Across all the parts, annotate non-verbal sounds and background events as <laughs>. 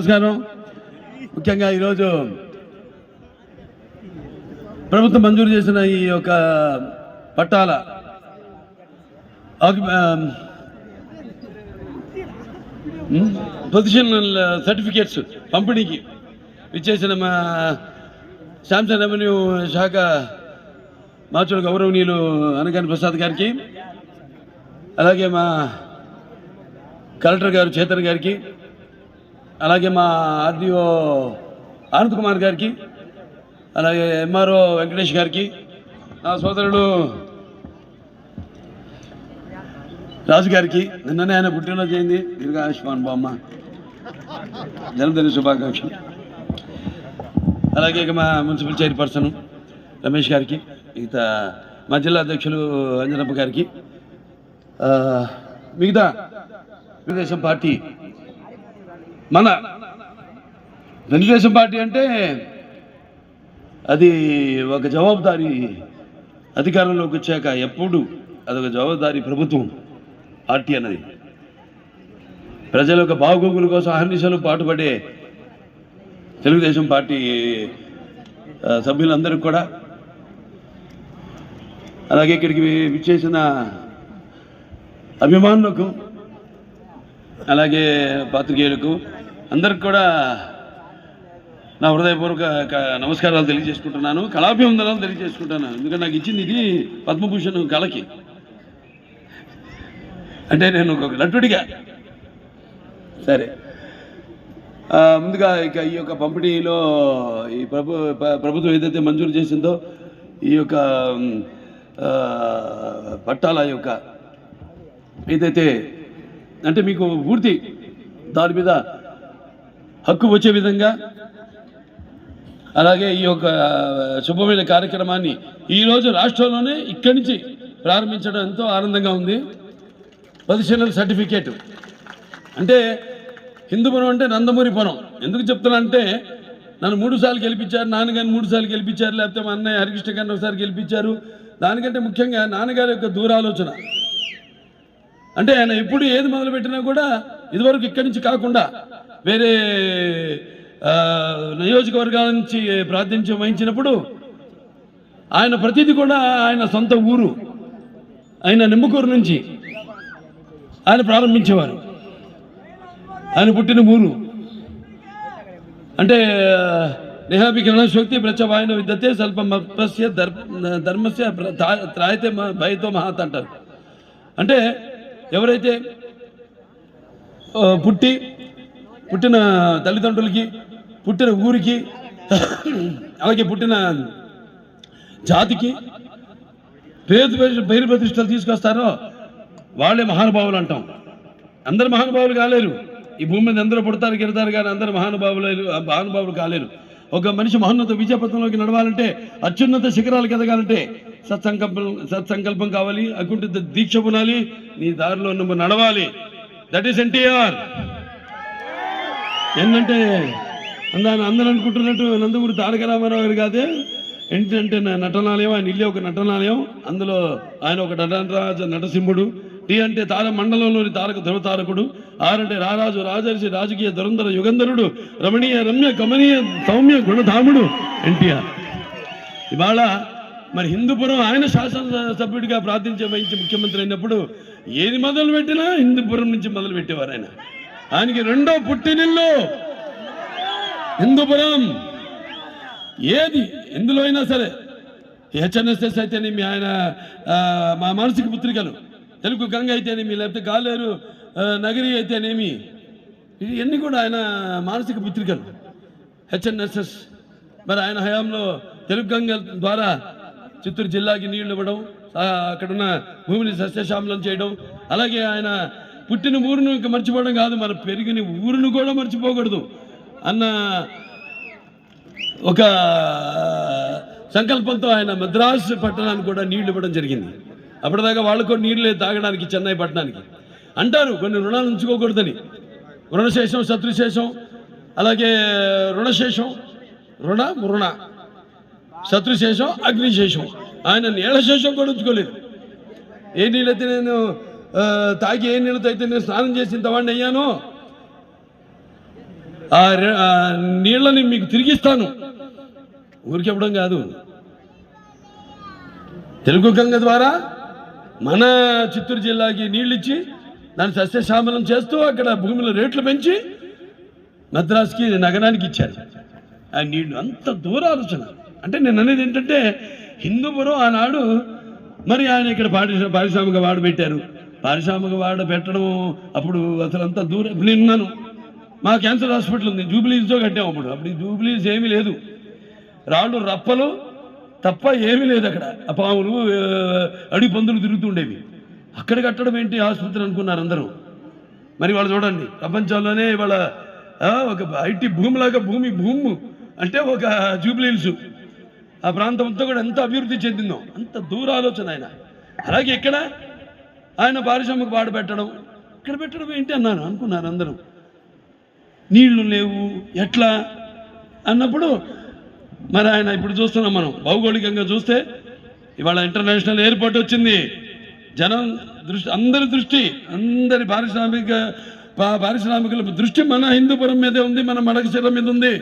నమస్కారం ముఖ్యంగా ఈరోజు ప్రభుత్వం మంజూరు చేసిన ఈ యొక్క పట్టాల ప్రొఫెషనల్ సర్టిఫికేట్స్ పంపిణీకి ఇచ్చేసిన మా శాంసంగ్ రెవెన్యూ శాఖ మాచుడు గౌరవనీయులు అనగాని ప్రసాద్ గారికి అలాగే మా కలెక్టర్ గారు చేతన్ గారికి అలాగే మా ఆర్డీఓ ఆనంద్ కుమార్ గారికి అలాగే ఎంఆర్ఓ వెంకటేష్ గారికి నా సోదరుడు రాజు గారికి నిన్ననే ఆయన పుట్టినరోజు అయింది. దీర్ఘ ఆయుష్మాన్ బామ్మ. జన్మదిన శుభాకాంక్షలు. అలాగే ఇక మా మున్సిపల్ చైర్పర్సన్ రమేష్ గారికి మిగతా మా జిల్లా అధ్యక్షులు అంజనప్ప గారికి మిగతా తెలుగుదేశం పార్టీ మన తెలుగుదేశం పార్టీ అంటే అది ఒక జవాబుదారీ అధికారంలోకి వచ్చాక ఎప్పుడు అదొక జవాబుదారీ ప్రభుత్వం పార్టీ అన్నది. ప్రజల యొక్క బాగోగుల కోసం అహర్నిశలు పాటుపడే తెలుగుదేశం పార్టీ సభ్యులందరికీ కూడా. అలాగే ఇక్కడికి విచ్చేసిన అభిమానులకు అలాగే పాత్రికేయులకు అందరికి కూడా నా హృదయపూర్వక నమస్కారాలు తెలియజేసుకుంటున్నాను కళాభివందనాలు తెలియజేసుకుంటున్నాను. ఎందుకంటే నాకు ఇచ్చింది ఇది పద్మభూషణ్ కళకి. అంటే నేను ఒక నటుడిగా. సరే. ముందుగా ఇక ఈ యొక్క పంపిణీలో ఈ ప్రభు ప్రభుత్వం ఏదైతే మంజూరు చేసిందో ఈ యొక్క ఆ, పట్టాల యొక్క ఏదైతే అంటే మీకు పూర్తి దాని మీద హక్కు వచ్చే విధంగా. అలాగే ఈ యొక్క శుభమైన కార్యక్రమాన్ని ఈరోజు రాష్ట్రంలోనే ఇక్కడి నుంచి ప్రారంభించడం ఎంతో ఆనందంగా ఉంది. పొజిషనల్ సర్టిఫికేట్ అంటే హిందూపురం అంటే నందమూరి పొలం ఎందుకు చెప్తున్నా అంటే నన్ను మూడు సార్లు గెలిపించారు నాన్నగారిని మూడు సార్లు గెలిపించారు లేకపోతే మా అన్నయ్య హరికృష్ణ గారిని ఒకసారి గెలిపించారు. దానికంటే ముఖ్యంగా నాన్నగారి యొక్క దూరాలోచన. అంటే ఆయన ఎప్పుడు ఏది మొదలుపెట్టినా కూడా ఇదివరకు ఇక్కడి నుంచి కాకుండా వేరే నియోజకవర్గాల నుంచి ప్రాతినిధ్యం వహించినప్పుడు ఆయన ప్రతిదీ కూడా ఆయన సొంత ఊరు ఆయన నిమ్మకూరు నుంచి ఆయన ప్రారంభించేవారు. ఆయన పుట్టిన ఊరు. అంటే నిహాపి శక్తి ప్రచవాయన విద్యతే స్వల్పమస్య ధర్ ధర్మస్య ప్ర- త్రాయతే మ- భయతో మహాత్ అంటారు. అంటే ఎవరైతే పుట్టి పుట్టిన తల్లిదండ్రులకి పుట్టిన ఊరికి అలాగే పుట్టిన జాతికి పేరు పేరు- ప్రతిష్టలు తీసుకొస్తారో వాళ్ళే మహానుభావులు అంటాం. అందరు మహానుభావులు కాలేరు. ఈ భూమి మీద అందరూ పుడతారు గిడతారు కానీ అందరు మహానుభావులు మహానుభావులు కాలేరు. ఒక మనిషి మహోన్నత విజయపథంలోకి నడవాలంటే అత్యున్నత శిఖరాలకు ఎదగాలంటే సత్సంకల్పం సత్సంకల్పం కావాలి అకుంఠిత దీక్ష పునాలి నీ దారిలో నువ్వు నడవాలి. దట్ ఈస్ ఎన్టీఆర్ ఏంటంటే అందాన్ని అందరూ అనుకుంటున్నట్టు నందమూరి తారక రామారావు గారు కాదే ఏంటంటే నటనాలయం ఆయన ఇల్లే ఒక నటనాలయం. అందులో ఆయన ఒక నటనరాజ నటసింహుడు టీ అంటే తార మండలంలోని తారక ధృవతారకుడు ఆర్ అంటే రారాజు రాజర్షి రాజకీయ దురంధర యుగంధరుడు రమణీయ రమ్య కమనీయ సౌమ్య గుణధాముడు ఎన్టీఆర్ ఇవాళ మరి హిందూపురం ఆయన శాసనసభ్యుడిగా ప్రాతినిధ్యం వహించి ముఖ్యమంత్రి అయినప్పుడు ఏది మొదలు పెట్టినా హిందూపురం నుంచి మొదలు పెట్టేవారు ఆయన. ఆయనకి రెండో పుట్టినిల్లు. హిందూపురం. ఏది? ఎందులో అయినా సరే. హెచ్ఎన్ఎస్ఎస్ అయితేనేమి ఆయన మా మానసిక పుత్రికలు. తెలుగు గంగ అయితేనేమి లేకపోతే గాలేరు నగరి అయితేనేమి. ఇవన్నీ కూడా ఆయన మానసిక పుత్రికలు. హెచ్ఎన్ఎస్ఎస్. మరి ఆయన హయాంలో తెలుగు గంగ ద్వారా చిత్తూరు జిల్లాకి నీళ్ళు ఇవ్వడం అక్కడున్న భూమిని సస్యశ్యామలం చేయడం అలాగే ఆయన పుట్టిన ఊరును ఇంకా మర్చిపోవడం కాదు మన పెరిగిన ఊరును కూడా మర్చిపోకూడదు అన్న ఒక సంకల్పంతో ఆయన మద్రాసు పట్టణానికి కూడా నీళ్ళు ఇవ్వడం జరిగింది. అప్పటిదాకా వాళ్ళు కూడా నీళ్ళు తాగడానికి చెన్నై పట్టణానికి. అంటారు కొన్ని రుణాలు ఉంచుకోకూడదని. రుణశేషం శత్రుశేషం అలాగే రుణశేషం రుణ మృణ శత్రుశేషం అగ్నిశేషం. ఆయన నీళ్ళ శేషం కూడా ఉంచుకోలేదు. ఏ నీళ్ళైతే నేను తాగి ఏ నీళ్ళతో అయితే నేను స్నానం చేసిన తవాడిని అయ్యానో ఆ నీళ్ళని మీకు తిరిగిస్తాను. ఊరికెవ్వడం కాదు. తెలుగు గంగ ద్వారా మన చిత్తూరు జిల్లాకి నీళ్ళు ఇచ్చి దాన్ని సస్యశ్యామలం చేస్తూ అక్కడ భూమిలో రేట్లు పెంచి మద్రాసుకి నగరానికి ఇచ్చారు. ఆ నీళ్ళు అంత దూర ఆలోచన అంటే నేను అనేది ఏంటంటే హిందూపురం ఆనాడు మరి ఆయన ఇక్కడ పారిశ్ర పారిశ్రామిక వాడ పెట్టారు. పారిశ్రామిక వాడ పెట్టడం అప్పుడు అసలు అంతా దూరం నిన్నను. ఉన్నాను మా క్యాన్సర్ హాస్పిటల్ ఉంది. జూబ్లీస్తో కట్టాం అప్పుడు. అప్పుడు ఈ జూబ్లీస్ ఏమీ లేదు. రాళ్ళు రప్పలు తప్ప ఏమీ లేదు అక్కడ. ఆ పాములు అడి పందులు తిరుగుతుండేవి. అక్కడ కట్టడం ఏంటి ఆసుపత్రి అనుకున్నారు అందరూ. మరి వాళ్ళు చూడండి. ప్రపంచంలోనే ఇవాళ ఒక ఐటీ భూమిలాగా భూమి భూము. అంటే ఒక జూబ్లీల్స్ ఆ ప్రాంతం అంతా కూడా ఎంత అభివృద్ధి చెందిందో అంత దూర ఆలోచన ఆయన. అలాగే ఇక్కడ ఆయన పారిశ్రామిక పాడు పెట్టడం ఇక్కడ పెట్టడం ఏంటి అన్నాను అనుకున్నారు అందరూ. నీళ్ళు లేవు ఎట్లా? అన్నప్పుడు మరి ఆయన ఇప్పుడు చూస్తున్నాం మనం భౌగోళికంగా చూస్తే ఇవాళ ఇంటర్నేషనల్ ఎయిర్పోర్ట్ వచ్చింది. జనం దృష్టి అందరి దృష్టి అందరి పారిశ్రామిక పా- పారిశ్రామికుల దృష్టి మన హిందూపురం మీదే ఉంది మన మడకశిర మీద ఉంది.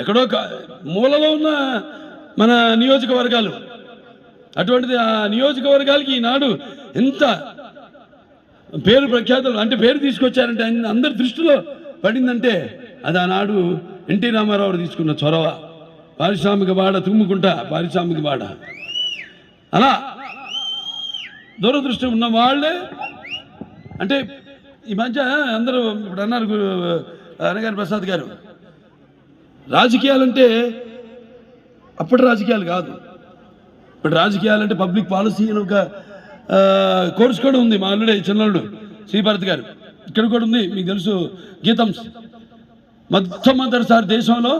ఎక్కడో మూలలో ఉన్న మన నియోజకవర్గాలు. అటువంటిది ఆ నియోజకవర్గాలకి ఈనాడు ఎంత పేరు ప్రఖ్యాతులు అంటే పేరు తీసుకొచ్చారంటే అందరి దృష్టిలో పడిందంటే అది ఆనాడు ఎన్టీ రామారావు తీసుకున్న చొరవ. పారిశ్రామిక బాడ తుమ్ముకుంటా పారిశ్రామిక బాడ. అలా దూరదృష్టి ఉన్న వాళ్ళే అంటే ఈ మధ్య అందరూ ఇప్పుడు అన్నారు అనగారి ప్రసాద్ గారు. రాజకీయాలంటే అప్పటి రాజకీయాలు కాదు. ఇప్పుడు రాజకీయాలంటే పబ్లిక్ పాలసీ అని ఒక ఆ, కోర్స్ కూడా ఉంది మా అల్లుడే చిన్నల్లుడు శ్రీభరత్ గారు. ఇక్కడ కూడా ఉంది మీకు తెలుసు గీతం. మొట్టమొదటిసారి దేశంలో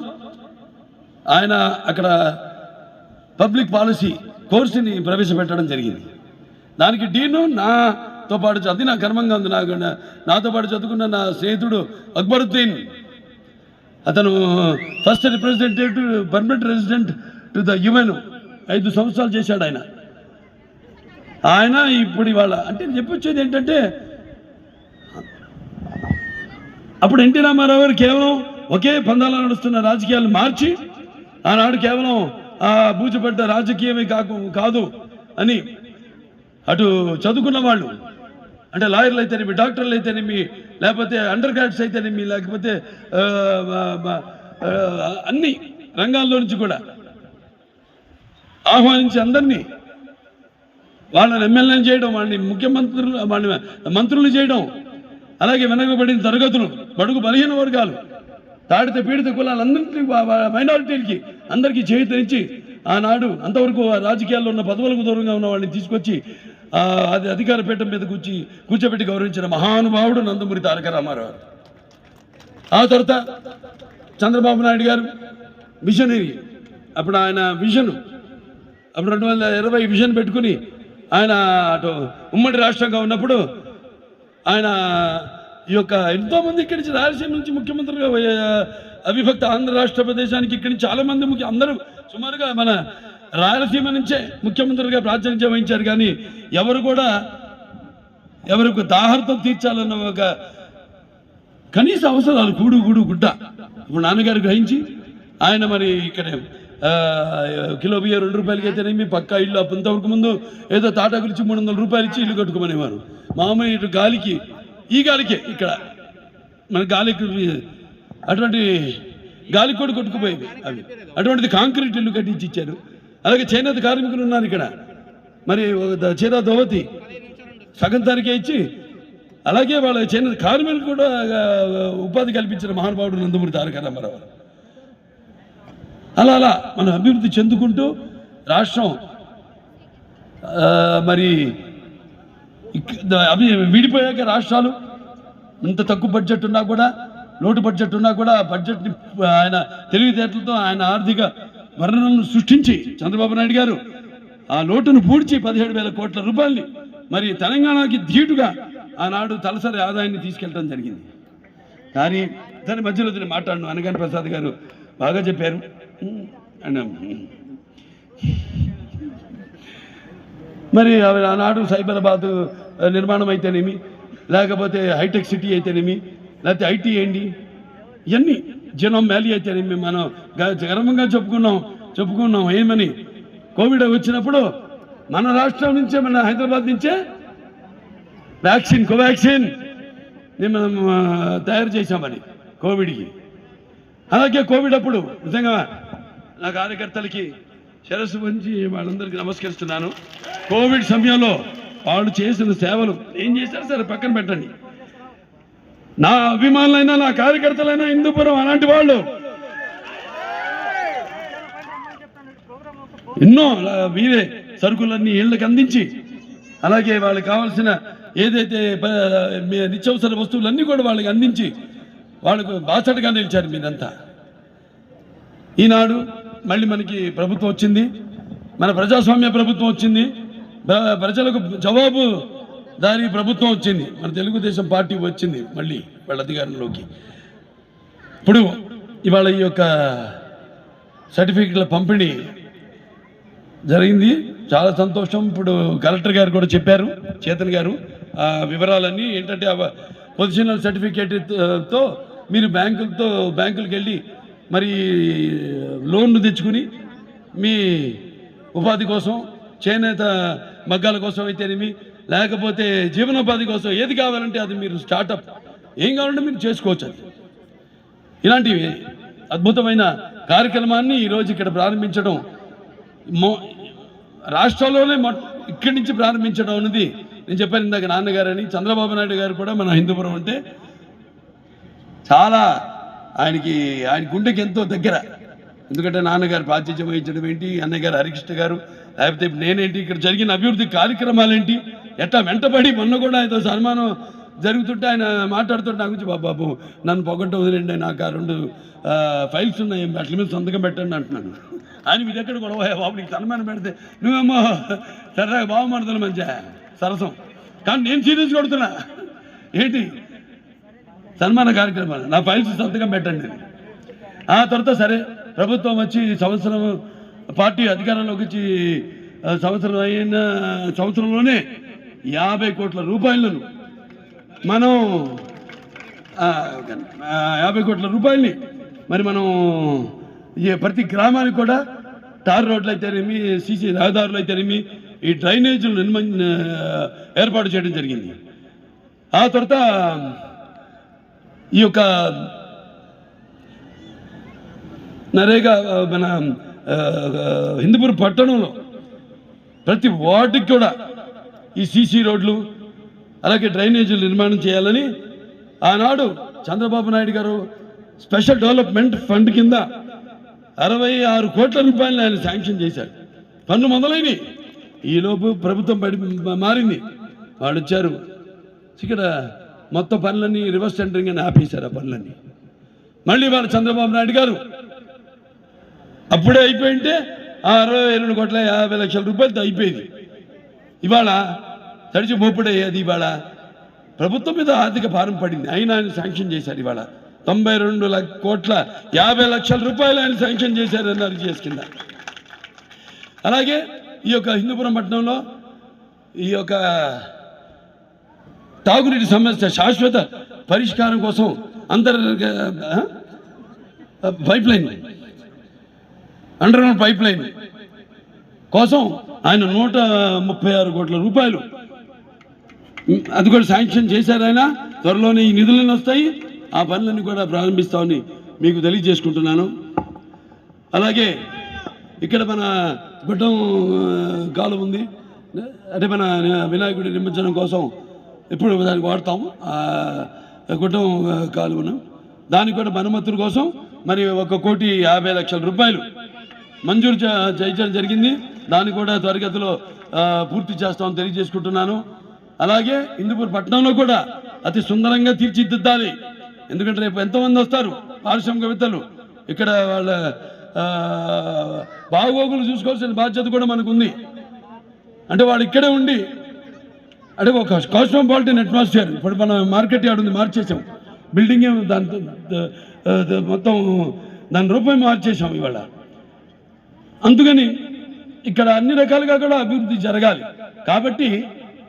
ఆయన అక్కడ పబ్లిక్ పాలసీ కోర్సుని ప్రవేశపెట్టడం జరిగింది. దానికి డీను నాతో పాటు అది నా కర్మంగా ఉంది నాకు నాతో పాటు చదువుకున్న నా స్నేహితుడు అక్బరుద్దీన్. అతను first representative permanent resident to the UN ఐదు సంవత్సరాలు చేశాడు ఆయన. ఆయన ఇప్పుడు ఇవాళ అంటే చెప్పొచ్చేది ఏంటంటే అప్పుడు ఎన్టీ రామారావు గారు కేవలం ఒకే పందాలో నడుస్తున్న రాజకీయాలు మార్చి ఆనాడు కేవలం ఆ బూజుపడ్డ రాజకీయమే కాకు కాదు అని అటు చదువుకున్న వాళ్ళు అంటే లాయర్లు అయితేనేమి డాక్టర్లు అయితేనేమి లేకపోతే అండర్ గ్రాడ్స్ అయితేనేమి లేకపోతే అన్ని రంగాల్లో నుంచి కూడా ఆహ్వానించి అందరినీ వాళ్ళని ఎమ్మెల్యేలు చేయడం వాడిని ముఖ్యమంత్రులు వాడిని మంత్రులు చేయడం అలాగే వెనకబడిన తరగతులు బడుగు బలహీన వర్గాలు తాడిత పీడిత కులాలందరికీ మైనారిటీలకి అందరికీ చేయుతనిచ్చి ఆనాడు అంతవరకు ఆ రాజకీయాల్లో ఉన్న పదవులకు దూరంగా ఉన్న వాళ్ళని తీసుకొచ్చి అది అధికార పీఠం మీద కూర్చి కూర్చోబెట్టి గౌరవించిన మహానుభావుడు నందమూరి తారక రామారావు. ఆ తర్వాత చంద్రబాబు నాయుడు గారు విజనరీ. అప్పుడు ఆయన విజన్. అప్పుడు రెండు వందల ఇరవై విజన్ పెట్టుకుని ఆయన అటు ఉమ్మడి రాష్ట్రంగా ఉన్నప్పుడు ఆయన ఈ యొక్క ఎంతోమంది ఇక్కడి నుంచి రాయలసీమ నుంచి ముఖ్యమంత్రిగా అవిభక్త ఆంధ్ర రాష్ట్ర ప్రదేశానికి ఇక్కడి నుంచి చాలామంది ముఖ్య అందరూ సుమారుగా మన రాయలసీమ నుంచే ముఖ్యమంత్రిగా ప్రాతినిధ్యం వహించారు. కానీ ఎవరు కూడా ఎవరికి దాహార్థం తీర్చాలన్న ఒక కనీస అవసరాలు కూడు గూడు గుడ్డ. ఇప్పుడు నాన్నగారు గ్రహించి ఆయన మరి ఇక్కడ కిలో బియ్య రెండు రూపాయలకి అయితేనేమి పక్కా ఇల్లు అంతవరకు ముందు ఏదో తాటా గురించి మూడు వందల రూపాయలు ఇచ్చి ఇల్లు కట్టుకోమనేవారు మామూలు ఇటు గాలికి ఈ గాలికే ఇక్కడ మన గాలికి అటువంటి గాలి కూడా కొట్టుకుపోయేవి అవి. అటువంటిది కాంక్రీట్ ఇల్లు కట్టించి ఇచ్చారు. అలాగే చేనేత కార్మికులు ఉన్నారు ఇక్కడ. మరి ఒక చేనేత దోవతి సగం తనకే ఇచ్చి అలాగే వాళ్ళ చేనేత కార్మికులు కూడా ఉపాధి కల్పించిన మహానుభావుడు నందమూరి తారక రామారావు అలా అలా మనం అభివృద్ధి చెందుకుంటూ రాష్ట్రం మరి అవి విడిపోయాక రాష్ట్రాలు ఇంత తక్కువ బడ్జెట్ ఉన్నా కూడా లోటు బడ్జెట్ ఉన్నా కూడా బడ్జెట్ని ఆయన తెలివితేటలతో ఆయన ఆర్థిక వర్ణనలను సృష్టించి చంద్రబాబు నాయుడు గారు ఆ లోటును పూడ్చి పదిహేడు వేల కోట్ల రూపాయల్ని మరి తెలంగాణకి ధీటుగా ఆనాడు తలసరి ఆదాయాన్ని తీసుకెళ్ళడం జరిగింది. కానీ దాని మధ్యలో దీన్ని మాట్లాడను. అనగాని ప్రసాద్ గారు బాగా చెప్పారు. అండ్ మరి ఆనాడు సైబరాబాద్ నిర్మాణం అయితేనేమి లేకపోతే హైటెక్ సిటీ అయితేనేమి లేకపోతే ఐటీ ఏంటి ఇవన్నీ జనం వ్యాలీ అయితేనేమి మనం గ- గర్వంగా చెప్పుకున్నాం చెప్పుకున్నాం ఏమని? కోవిడ్ వచ్చినప్పుడు మన రాష్ట్రం నుంచే మన హైదరాబాద్ నుంచే వ్యాక్సిన్ కోవాక్సిన్ మనం తయారు చేశామని కోవిడ్కి. అలాగే కోవిడ్ అప్పుడు నిజంగా నా కార్యకర్తలకి శిరస్సు వంచి వాళ్ళందరికీ నమస్కరిస్తున్నాను. కోవిడ్ సమయంలో వాళ్ళు చేసిన సేవలు ఏం చేశారు సరే? పక్కన పెట్టండి. నా అభిమానులైనా నా కార్యకర్తలైనా హిందూపురం అలాంటి వాళ్ళు. ఎన్నో వీరే సరుకులన్నీ ఇళ్ళకి అందించి అలాగే వాళ్ళకి కావాల్సిన ఏదైతే నిత్యవసర మీ వస్తువులన్నీ కూడా వాళ్ళకి అందించి వాళ్ళకు బాసటగా నిలిచారు మీరంతా. ఈనాడు మళ్ళీ మనకి ప్రభుత్వం వచ్చింది మన ప్రజాస్వామ్య ప్రభుత్వం వచ్చింది ప్రజలకు జవాబు దానికి ప్రభుత్వం వచ్చింది. మన తెలుగుదేశం పార్టీ వచ్చింది మళ్ళీ వాళ్ళ అధికారంలోకి. ఇప్పుడు ఇవాళ ఈ యొక్క సర్టిఫికెట్ల పంపిణీ జరిగింది. చాలా సంతోషం. ఇప్పుడు కలెక్టర్ గారు కూడా చెప్పారు చేతన్ గారు. ఆ వివరాలన్నీ ఏంటంటే ఆ పొజిషనల్ సర్టిఫికేట్తో మీరు బ్యాంకులతో బ్యాంకులకు వెళ్ళి మరి లోన్లు తెచ్చుకుని మీ ఉపాధి కోసం చేనేత మగ్గాల కోసం అయితేనేమి లేకపోతే జీవనోపాధి కోసం ఏది కావాలంటే అది మీరు స్టార్టప్. ఏం కావాలంటే మీరు చేసుకోవచ్చు అది. ఇలాంటివి అద్భుతమైన కార్యక్రమాన్ని ఈరోజు ఇక్కడ ప్రారంభించడం రాష్ట్రంలోనే ఇక్కడి నుంచి ప్రారంభించడం అనేది నేను చెప్పాను ఇందాక నాన్నగారని చంద్రబాబు నాయుడు గారు కూడా మన హిందూపురం అంటే చాలా ఆయనకి ఆయన గుండెకి ఎంతో దగ్గర. ఎందుకంటే నాన్నగారు ప్రాతిథ్యం వహించడం ఏంటి అన్నగారు హరికృష్ణ గారు లేకపోతే నేనేంటి? ఇక్కడ జరిగిన అభివృద్ధి కార్యక్రమాలు ఏంటి ఎట్లా వెంటబడి మొన్న కూడా ఆయనతో సన్మానం జరుగుతుంటే ఆయన మాట్లాడుతుంటే నా గురించి బాబు బాబు నన్ను పొగట్ట వదిలేండి నాకు ఆ రెండు ఫైల్స్ ఉన్నాయి అట్ల మీద సంతకం పెట్టండి అంటున్నాను ఆయన మీ దగ్గర కూడా బాబు నీకు సన్మానం పెడితే నువ్వేమో సరదాగా బాగుమడుతున్నా మంచిగా సరసం. కానీ నేను సీరియస్ కొడుతున్నా ఏంటి? సన్మాన కార్యక్రమాలు. నా ఫైల్స్ సంతకం పెట్టండి ఆ తర్వాత సరే ప్రభుత్వం వచ్చి ఈ సంవత్సరం పార్టీ అధికారంలోకి వచ్చి సంవత్సరం అయిన సంవత్సరంలోనే యాభై కోట్ల రూపాయలను మనం యాభై కోట్ల రూపాయలని మరి మనం ఈ ప్రతి గ్రామానికి కూడా తార్ రోడ్లు అయితేనేమి సీసీ రహదారులు అయితేనేమి ఈ డ్రైనేజీలు నిర్మ ఏర్పాటు చేయడం జరిగింది. ఆ తర్వాత ఈ యొక్క నరేగా మన హిందూపూర్ పట్టణంలో ప్రతి వార్డుకి కూడా ఈ సీసీ రోడ్లు అలాగే డ్రైనేజీలు నిర్మాణం చేయాలని ఆనాడు చంద్రబాబు నాయుడు గారు స్పెషల్ డెవలప్మెంట్ ఫండ్ కింద అరవై ఆరు కోట్ల రూపాయలు ఆయన శాంక్షన్ చేశారు పన్ను మొదలైనవి. ఈలోపు ప్రభుత్వం పడి మారింది. వాళ్ళు వచ్చారు. ఇక్కడ మొత్తం పనులన్నీ రివర్స్ టెండరింగ్ అని ఆపేశారు ఆ పనులన్నీ. మళ్ళీ వాళ్ళు చంద్రబాబు నాయుడు గారు అప్పుడే అయిపోయింటే ఆ అరవై రెండు కోట్ల యాభై లక్షల రూపాయలతో అయిపోయింది. ఇవాళ తడిచి మోపుడయ్యేది ఇవాళ ప్రభుత్వం మీద ఆర్థిక భారం పడింది. అయినా ఆయన శాంక్షన్ చేశారు ఇవాళ. తొంభై రెండు లక్ష కోట్ల యాభై లక్షల రూపాయలు ఆయన శాంక్షన్ చేశారు అన్నారు చేసి అలాగే ఈ యొక్క హిందూపురం పట్టణంలో ఈ యొక్క తాగునీటి సమస్య శాశ్వత పరిష్కారం కోసం అంతర్ pipe line underground pipe line కోసం ఆయన నూట ముప్పై ఆరు కోట్ల రూపాయలు. అది కూడా శాంక్షన్ చేశారు ఆయన. త్వరలోనే ఈ నిధులను వస్తాయి. ఆ పనులన్నీ కూడా ప్రారంభిస్తామని మీకు తెలియజేసుకుంటున్నాను. అలాగే ఇక్కడ మన గుడ్డం కాలం ఉంది. అంటే మన వినాయకుడి నిమజ్జనం కోసం ఎప్పుడు దానికి వాడతాం. గుడ్డం కాలువను దానికి కూడా మరమ్మతుల కోసం మరి ఒక కోటి యాభై లక్షల రూపాయలు మంజూరు చేయించడం జరిగింది. దాన్ని కూడా త్వరగతిలో పూర్తి చేస్తామని తెలియజేసుకుంటున్నాను. అలాగే హిందూపూర్ పట్టణంలో కూడా అతి సుందరంగా తీర్చిదిద్దాలి. ఎందుకంటే రేపు ఎంతోమంది వస్తారు? పారిశ్రామికవేత్తలు. ఇక్కడ వాళ్ళ బాగోగులు చూసుకోవాల్సిన బాధ్యత కూడా మనకు ఉంది అంటే వాళ్ళు ఇక్కడే ఉండి అంటే ఒక కాస్మోపాలిటన్ అట్మాస్ఫియర్. ఇప్పుడు మనం మార్కెట్ యార్డ్ ఉంది మార్చేసాం. బిల్డింగ్ దాని దాంతో మొత్తం దాని రూపాయి మార్చేసాం ఇవాళ. అందుకని ఇక్కడ అన్ని రకాలుగా కూడా అభివృద్ధి జరగాలి. కాబట్టి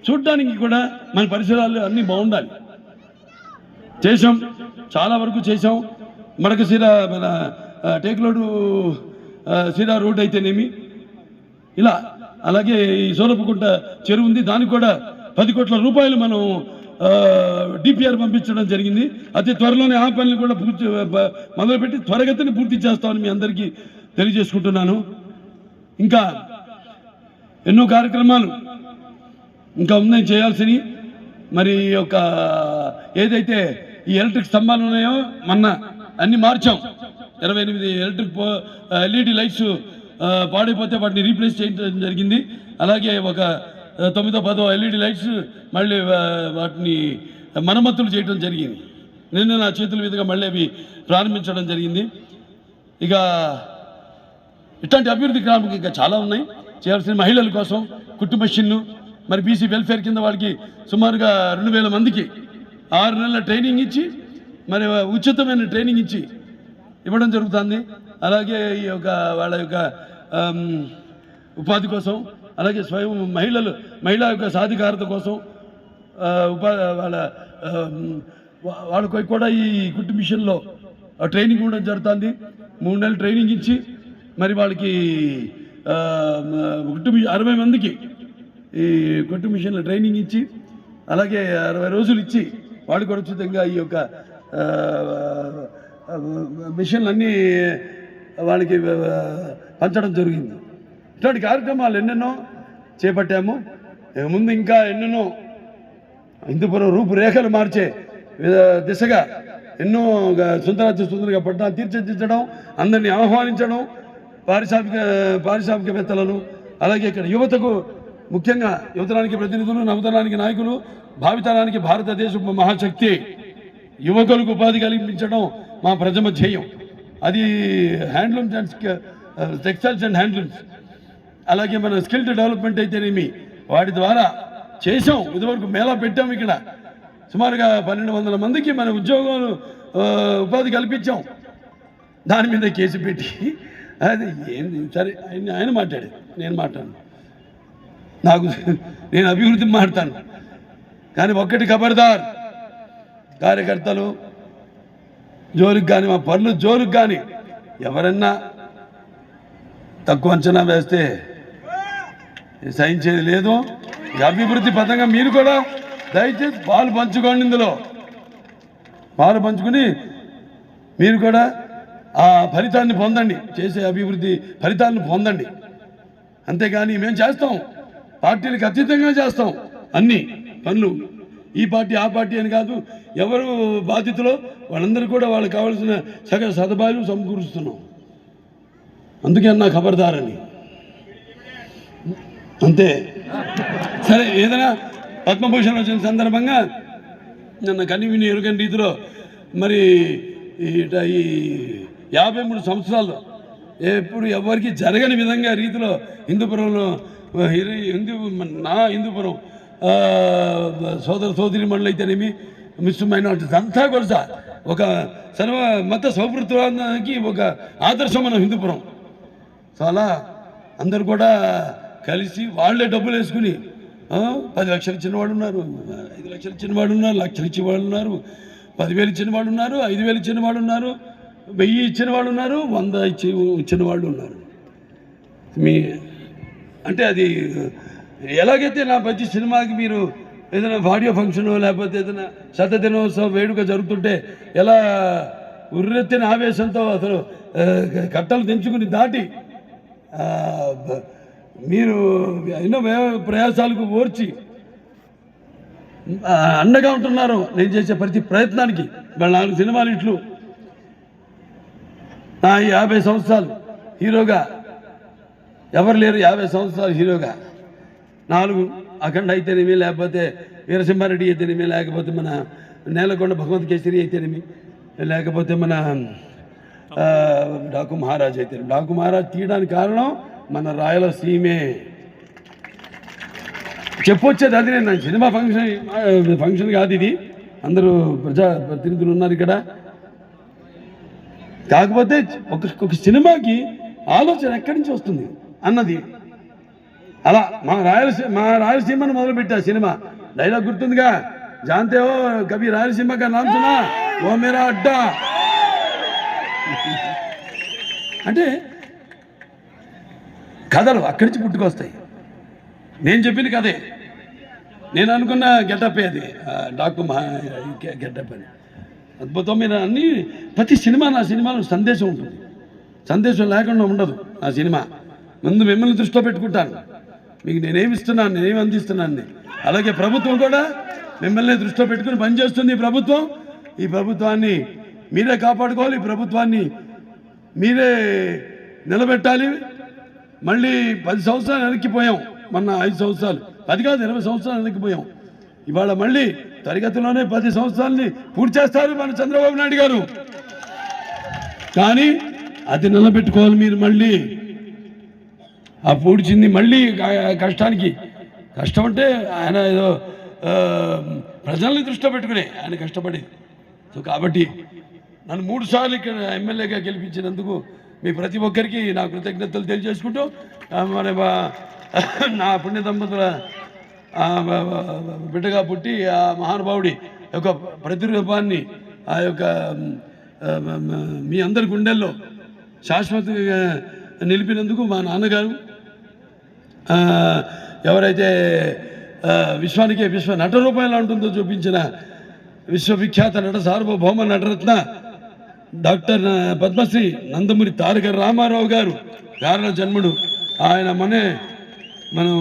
చూడడానికి కూడా మన పరిసరాలు అన్నీ బాగుండాలి. చేసాం చాలా వరకు చేసాం మడకశిర మన టేకులోడు ఆ, సిరా రోడ్ అయితేనేమి ఇలా. అలాగే ఈ సోలపుకుంట చెరువు ఉంది. దానికి కూడా పది కోట్ల రూపాయలు మనం డిపిఆర్ పంపించడం జరిగింది. అతి త్వరలోనే ఆ పనులు కూడా పూర్తి మొదలుపెట్టి త్వరగతిని పూర్తి చేస్తామని మీ అందరికీ తెలియజేసుకుంటున్నాను. ఇంకా ఎన్నో కార్యక్రమాలు ఇంకా ఉన్నాయి చేయాల్సినవి. మరి ఒక ఏదైతే ఈ ఎలక్ట్రిక్ స్తంభాలు ఉన్నాయో మొన్న అన్ని మార్చాం. ఇరవై ఎనిమిది ఎలక్ట్రిక్ ఎల్ఈడి లైట్స్ పాడైపోతే వాటిని రీప్లేస్ చేయడం జరిగింది. అలాగే ఒక తొమ్మిదో పదో ఎల్ఈడి లైట్స్ మళ్ళీ వాటిని మరమ్మతులు చేయడం జరిగింది. నిన్న నా చేతుల మీదుగా మళ్ళీ అవి ప్రారంభించడం జరిగింది. ఇక ఇట్లాంటి అభివృద్ధి గ్రామం ఇంకా చాలా ఉన్నాయి. చేయాల్సిన మహిళల కోసం కుట్టు మెషిన్లు మరి బీసీ వెల్ఫేర్ కింద వాళ్ళకి సుమారుగా రెండు వేల మందికి ఆరు నెలల ట్రైనింగ్ ఇచ్చి మరి ఉచితమైన ట్రైనింగ్ ఇచ్చి ఇవ్వడం జరుగుతుంది. అలాగే ఈ యొక్క వాళ్ళ యొక్క ఉపాధి కోసం అలాగే స్వయం మహిళలు మహిళా యొక్క సాధికారత కోసం ఉపా వాళ్ళ వాళ్ళకి కూడా ఈ కుట్టు మిషన్లో ట్రైనింగ్ ఇవ్వడం జరుగుతుంది. మూడు నెలలు ట్రైనింగ్ ఇచ్చి మరి వాళ్ళకి కుటుంబ అరవై మందికి ఈ కుటుంబ మిషన్ల ట్రైనింగ్ ఇచ్చి అలాగే అరవై రోజులు ఇచ్చి వాళ్ళు కూడా ఉచితంగా ఈ యొక్క మిషన్లన్నీ మిషన్లు అన్నీ వాళ్ళకి పంచడం జరిగింది. ఇటువంటి కార్యక్రమాలు ఎన్నెన్నో చేపట్టాము. ముందు ఇంకా ఎన్నెన్నో హిందూపురం రూపురేఖలు మార్చే దిశగా ఎన్నో గ- సుందరగా పట్టణాలు తీర్చిదిద్దడం అందరినీ ఆహ్వానించడం పారిశ్రామిక పారిశ్రామికవేత్తలను అలాగే ఇక్కడ యువతకు ముఖ్యంగా యువతరానికి ప్రతినిధులు నవతరానికి నాయకులు భావితరానికి భారతదేశ మహాశక్తి యువకులకు ఉపాధి కల్పించడం మా ప్రథమ ధ్యేయం. అది handlooms and textiles and handlooms. అలాగే మన స్కిల్డ్ డెవలప్మెంట్ అయితేనేమి వాటి ద్వారా చేసాం ఇదివరకు మేళా పెట్టాం ఇక్కడ. సుమారుగా పన్నెండు వందల మందికి మన ఉద్యోగాలు ఉపాధి కల్పించాం. దాని మీద కేసు పెట్టి అది ఏంది? సరే ఆయన ఆయన మాట్లాడేది నేను మాట్లాడను. నాకు <laughs> నేను అభివృద్ధి మాట్లాడతాను. కానీ ఒక్కటి ఖబర్దార్ కార్యకర్తలు జోలికి కానీ మా పనులు జోలికి కానీ ఎవరన్నా తక్కువ అంచనా వేస్తే సహించేది లేదు. అభివృద్ధి పథంగా మీరు కూడా దయచేసి పాలు పంచుకోండి ఇందులో. పాలు పంచుకుని మీరు కూడా ఆ ఫలితాన్ని పొందండి. చేసే అభివృద్ధి ఫలితాలను పొందండి. అంతేగాని మేము చేస్తాం. పార్టీలకు అతీతంగా చేస్తాం. అన్ని పనులు. ఈ పార్టీ ఆ పార్టీ అని కాదు ఎవరు బాధితులో వాళ్ళందరూ కూడా వాళ్ళకి కావాల్సిన సగ సదుపాయాలు సమకూరుస్తున్నాం. అందుకే నా ఖబర్దారని. అంతే. సరే ఏదైనా పద్మభూషణ్ వచ్చిన సందర్భంగా నన్ను కనివిని ఎరుగని రీతిలో మరి ఈ యాభై మూడు సంవత్సరాలు ఎప్పుడు ఎవరికి జరగని విధంగా రీతిలో హిందూపురంలో హిందూ నా హిందూపురం సోదర సోదరి మండలి అయితేనేమి ముస్లిం మైనార్టీస్ అంతా కూడా ఒక సర్వ మత సౌభృత్వానికి ఒక ఆదర్శం మన హిందూపురం చాలా అందరు కూడా కలిసి వాళ్ళే డబ్బులు వేసుకుని పది లక్షలు ఇచ్చినవాడు ఉన్నారు ఐదు లక్షలు ఇచ్చిన ఉన్నారు లక్షలు ఇచ్చిన వాళ్ళు ఉన్నారు పదివేలు ఇచ్చిన ఉన్నారు ఐదు వేలు ఇచ్చిన ఉన్నారు వెయ్యి ఇచ్చిన వాళ్ళు ఉన్నారు వంద ఇచ్చి ఇచ్చిన వాళ్ళు ఉన్నారు. మీ అంటే అది ఎలాగైతే నా ప్రతి సినిమాకి మీరు ఏదైనా ఆడియో ఫంక్షన్ లేకపోతే ఏదైనా శత వేడుక జరుగుతుంటే ఎలా ఉర్రెత్తిన ఆవేశంతో అసలు కట్టలు తెంచుకుని దాటి మీరు ఎన్నో ప్రయాసాలకు ఓర్చి అండగా ఉంటున్నారు నేను చేసే ప్రతి ప్రయత్నానికి. వాళ్ళ నాలుగు సినిమాలు ఇట్లు యాభై సంవత్సరాలు హీరోగా. ఎవరు లేరు యాభై సంవత్సరాలు హీరోగా. నాలుగు అఖండ అయితేనేమి లేకపోతే వీరసింహారెడ్డి అయితేనేమి లేకపోతే మన నేలకొండ భగవంత్ కేసరి అయితేనేమి లేకపోతే మన డాకు మహారాజ్ అయితే డాకు మహారాజ్ తీయడానికి కారణం మన రాయలసీమే చెప్పొచ్చేది అది నేను సినిమా ఫంక్షన్ ఫంక్షన్ కాదు ఇది. అందరూ ప్రజా ప్రతినిధులు ఉన్నారు ఇక్కడ. కాకపోతే ఒక ఒక సినిమాకి ఆలోచన ఎక్కడి నుంచి వస్తుంది అన్నది. అలా మా రాయలసీమ మా రాయలసీమను మొదలుపెట్టా సినిమా. డైలాగ్ గుర్తుందిగా? జాంతే ఓ కవి రాయలసీమ కా నామ్ సునా ఓ మేరా అడ్డా. అంటే కథలు అక్కడి నుంచి పుట్టుకొస్తాయి. నేను చెప్పిన కథే. నేను అనుకున్న గెటప్ అది డాక్టర్ మహా గెటప్ అని. అద్భుతం అన్ని ప్రతి సినిమా నా సినిమాలో సందేశం ఉంటుంది. సందేశం లేకుండా ఉండదు నా సినిమా. ముందు మిమ్మల్ని దృష్టిలో పెట్టుకుంటాను. మీకు నేనేమి ఇస్తున్నాను నేనేమి అందిస్తున్నాను అలాగే ప్రభుత్వం కూడా మిమ్మల్ని దృష్టిలో పెట్టుకుని పనిచేస్తుంది ఈ ప్రభుత్వం. ఈ ప్రభుత్వాన్ని మీరే కాపాడుకోవాలి ఈ ప్రభుత్వాన్ని మీరే నిలబెట్టాలి. మళ్ళీ పది సంవత్సరాలు వెనక్కిపోయాం మొన్న ఐదు సంవత్సరాలు. పది కాదు ఇరవై సంవత్సరాలు వెనక్కిపోయాం ఇవాళ మళ్ళీ తరగతిలోనే పది సంవత్సరాలని పూర్తి చేస్తారు మన చంద్రబాబు నాయుడు గారు. కానీ అది నిలబెట్టుకోవాలి మీరు మళ్ళీ. ఆ పూడ్చింది మళ్ళీ కష్టానికి. కష్టం అంటే ఆయన ఏదో ప్రజల్ని దృష్టిలో పెట్టుకునే ఆయన కష్టపడేది. సో కాబట్టి నన్ను మూడు సార్లు ఇక్కడ ఎమ్మెల్యేగా గెలిపించినందుకు మీ ప్రతి ఒక్కరికి నా కృతజ్ఞతలు తెలియజేసుకుంటూ మరి నా పుణ్య దంపతుల బిడ్డగా పుట్టి ఆ మహానుభావుడి యొక్క ప్రతిరూపాన్ని ఆ యొక్క మీ అందరి గుండెల్లో శాశ్వతంగా నిలిపినందుకు మా నాన్నగారు ఎవరైతే విశ్వానికే విశ్వ నట రూపం ఎలా ఉంటుందో చూపించిన విశ్వవిఖ్యాత నట సార్వభౌమ నటరత్న డాక్టర్ న- పద్మశ్రీ నందమూరి తారక రామారావు గారు కారణ జన్ముడు. ఆయన మనే మనం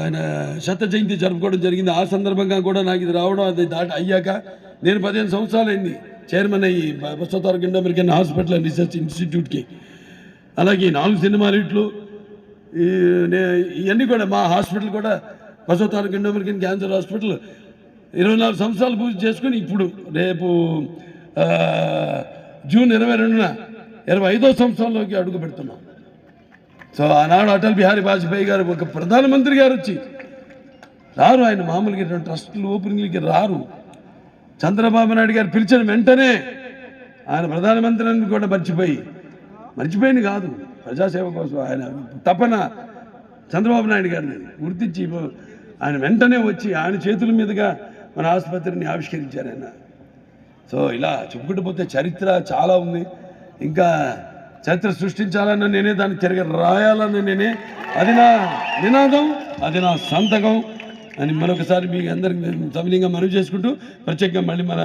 ఆయన శత జయంతి జరుపుకోవడం జరిగింది. ఆ సందర్భంగా కూడా నాకు ఇది రావడం అది దాటి అయ్యాక నేను పదిహేను సంవత్సరాలు అయింది. చైర్మన్ అయ్యి Basavataraka Indo American hospital and research ఇన్స్టిట్యూట్కి. అలాగే నాలుగు సినిమాలు ఇట్లు నే- ఇవన్నీ కూడా మా హాస్పిటల్ కూడా Basavataraka Indo American cancer hospital ఇరవై నాలుగు సంవత్సరాలు పూజ చేసుకుని ఇప్పుడు రేపు జూన్ ఇరవై రెండున ఇరవై ఐదో సంవత్సరంలోకి అడుగు పెడుతున్నాం. సో ఆనాడు అటల్ బిహారీ వాజ్పేయి గారు ఒక ప్రధానమంత్రి గారు వచ్చి రారు ఆయన మామూలుగా ఇటువంటి ట్రస్టులు ఓపెనింగ్లకి రారు. చంద్రబాబు నాయుడు గారు పిలిచిన వెంటనే ఆయన ప్రధానమంత్రి అని కూడా మర్చిపోయి మర్చిపోయింది కాదు ప్రజాసేవ కోసం ఆయన తపన చంద్రబాబు నాయుడు గారిని గుర్తించి ఆయన వెంటనే వచ్చి ఆయన చేతుల మీదుగా మన ఆసుపత్రిని ఆవిష్కరించారు ఆయన. సో ఇలా చెప్పుకుంటూ పోతే చరిత్ర చాలా ఉంది. ఇంకా చరిత్ర సృష్టించాలన్న నేనే దాన్ని తిరిగి రాయాలన్న నేనే. అది నా నినాదం అది నా సంతకం అని మరొకసారి మీకు అందరికి మేము సవినీయంగా మనవి చేసుకుంటూ ప్రత్యేకంగా మళ్ళీ మన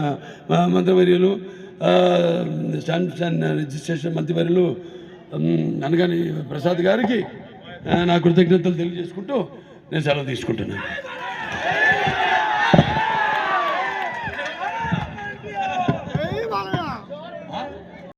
మంత్రివర్యులు స్టాండ్ స్టాండ్ రిజిస్ట్రేషన్ మంత్రివర్యులు అనగాని ప్రసాద్ గారికి నా కృతజ్ఞతలు తెలియజేసుకుంటూ నేను సెలవు తీసుకుంటున్నాను.